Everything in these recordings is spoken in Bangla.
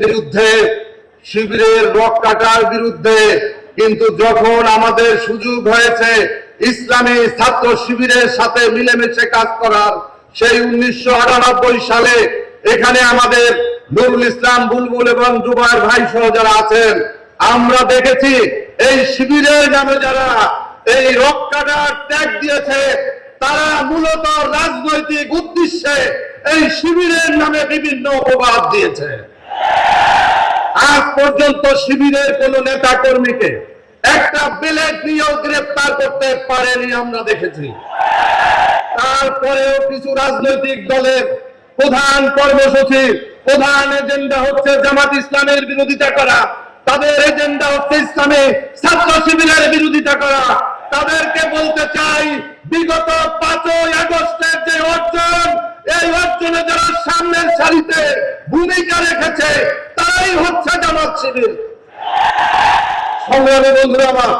বিরুদ্ধে, শিবিরের রক কাটার বিরুদ্ধে, কিন্তু যখন আমাদের সুযোগ হয়েছে ইসলামী ছাত্র শিবিরের সাথে মিলেমিশে কাজ করার, সেই উনিশশো সালে এখানে আমাদের নুরুল ইসলাম বুলবুল এবং জুবাইর ভাই সহ যারা আছেন, আমরা দেখেছি এই শিবিরের নামে যারা এই রক্ষাটার ত্যাগ দিয়েছে, তারা মূলত রাজনৈতিক উদ্দেশ্যে এই শিবিরের নামে বিভিন্ন অপবাদ দিয়েছে। পর্যন্ত শিবিরের কোন নেতা কর্মীকে একটা বেলেট নিয়েও গ্রেফতার করতে পারেনি আমরা দেখেছি। তারপরেও কিছু রাজনৈতিক দলের প্রধান কর্মসূচি, প্রধান এজেন্ডা হচ্ছে জামাত ইসলামের বিরোধিতা করা, তাদের এজেন্ডা হচ্ছে ইসলামী ছাত্র শিবিরের বিরোধিতা করা। তাদেরকে বলতে চাই, বিগত পাঁচই আগস্টের যে অর্জন, এই অর্জনে যারা সামনের সারিতে ভূমিকা রেখেছে তারাই হচ্ছে জামাত শিবির। সংগ্রামী বন্ধুরা আমার,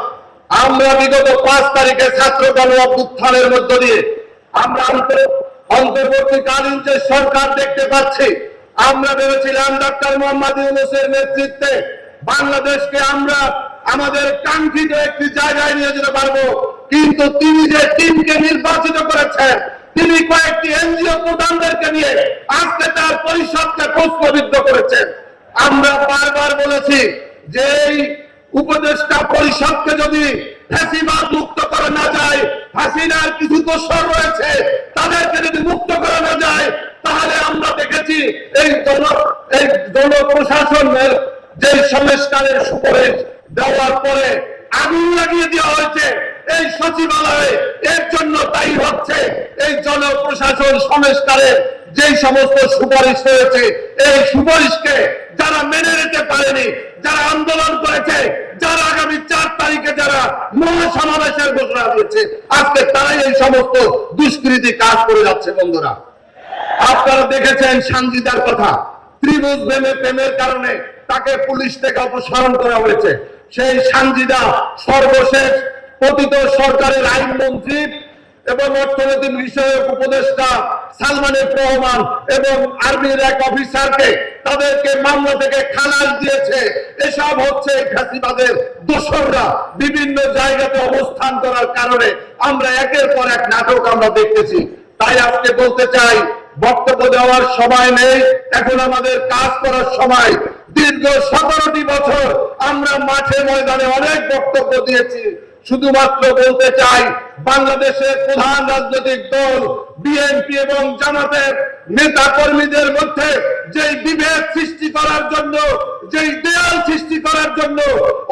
আমরা বিগত পাঁচ তারিখে ছাত্র গণ অভ্যুত্থানের মধ্য দিয়ে আমরা অন্তর- অন্তর্বর্তীকালীন যে সরকার দেখতে পাচ্ছি, আমরা ভেবেছিলাম ডক্টর মোহাম্মদ ইউনুসের নেতৃত্বে বাংলাদেশকে আমরা আমাদের কাঙ্ক্ষিত একটি জায়গায় নিয়ে যেতে পারব, কিন্তু তিনি যে টিমকে নির্বাচিত করেছেন তিনি কয়েকটি এনজিও প্রধানদেরকে নিয়ে আজকে তার পরিষদকে প্রশ্নবিদ্ধ করেছেন। আমরা বারবার বলেছি যে এই উপদেষ্টা পরিষদকে যদি মুক্ত করা না যায় হাসিনার কিছু দোষর রয়েছে, তাদেরকে যদি মুক্ত করা না যায়, তাহলে আমরা দেখেছি এই জন, এই জনপ্রশাসনের যে সংস্কারের সুপারিশ দেওয়ার পরে আগুন লাগিয়ে দেওয়া হয়েছে। এই সচিবালয়ে এর জন্য দায়ী হচ্ছে এই জনপ্রশাসন সংস্কারের যেই সমস্ত সুপারিশ হয়েছে, এই সুপারিশকে যারা মেনে নিতে পারেনি, যারা আন্দোলন করেছে, যারা আগামী চার তারিখে যারা মহাসমাবেশের ঘোষণা দিয়েছে, আজকে তারাই এই সমস্ত দুষ্কৃতি কাজ করে যাচ্ছে, বন্ধুরা। আপনারা দেখেছেন সানজিদার কথা। ত্রিভুজ প্রেমে প্রেমের কারণে তাকে পুলিশ থেকে অপসারণ করা হয়েছে। সেই সানজিদা সর্বশেষ পতিত সরকারের আইনমন্ত্রী এবং অর্থনৈতিক বিষয়ক উপদেষ্টা সালমানের রহমান এবং আর্মির এক অফিসারকে তাদেরকে মামলা থেকে খালাস দিয়েছে। এসব হচ্ছে ফ্যাসিবাদের দোসররা বিভিন্ন জায়গাতে অবস্থান করার কারণে আমরা একের পর এক নাটক আমরা দেখতেছি। তাই আজকে বলতে চাই, বক্তব্য দেওয়ার সময় নেই, এখন আমাদের কাজ করার সময়। দীর্ঘ সতেরোটি বছর আমরা মাঠে ময়দানে অনেক বক্তব্য দিয়েছি। শুধুমাত্র বলতে চাই, বাংলাদেশের প্রধান রাজনৈতিক দল, বিএনপি এবং জামাতের নেতা কর্মীদের মধ্যে যেই বিভেদ সৃষ্টি করার জন্য, যেই দেয়াল সৃষ্টি করার জন্য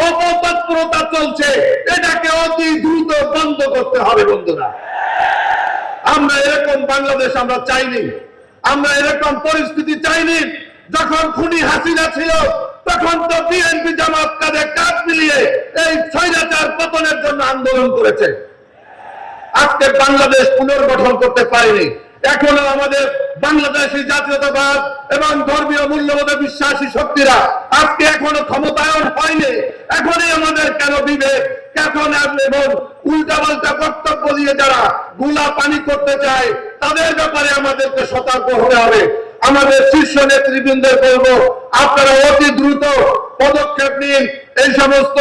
অপতৎপরতা চলছে, এটাকে অতি দ্রুত বন্ধ করতে হবে বন্ধুরা। আমরা এরকম বাংলাদেশ আমরা চাইনি। আমরা এরকম পরিস্থিতি চাইনি যখন খুনি হাসিনা ছিল, তখন তো বিএনপি জামাত কাঁধে কাজ মিলিয়ে এই স্বৈরাচার পতনের জন্য আন্দোলন করেছে। আজকে বাংলাদেশ পুনর্গঠন করতে পারেনি। এখনও আমাদের বাংলাদেশি জাতীয়তাবাদ এবং ধর্মীয় মূল্যবোধে বিশ্বাসী শক্তিরা আজকে এখনও ক্ষমতায়ন হয়নি। এখনই আমাদের কেন বিবেক এখন এবং উল্টাপাল্টা বক্তব্য দিয়ে যারা গুলা পানি করতে চায়, তাদের ব্যাপারে আমাদেরকে সতর্ক হতে হবে। আমাদের শীর্ষ নেতৃবৃন্দের বলব, আপনারা অতি দ্রুত পদক্ষেপ নিন। এই সমস্ত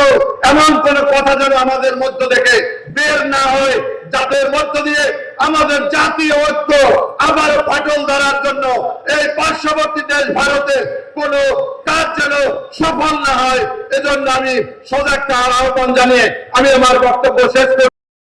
এমন কোন কথা যেন আমাদের মধ্য থেকে বের না হয়, যাদের মধ্য দিয়ে আমাদের জাতীয় ঐক্য আবার ফাটল ধরার জন্য এই পার্শ্ববর্তী দেশ ভারতে কোন কাজ যেন সফল না হয়, এজন্য আমি সজাগতা আহ্বান জানিয়ে আমি আমার বক্তব্য শেষ করছি।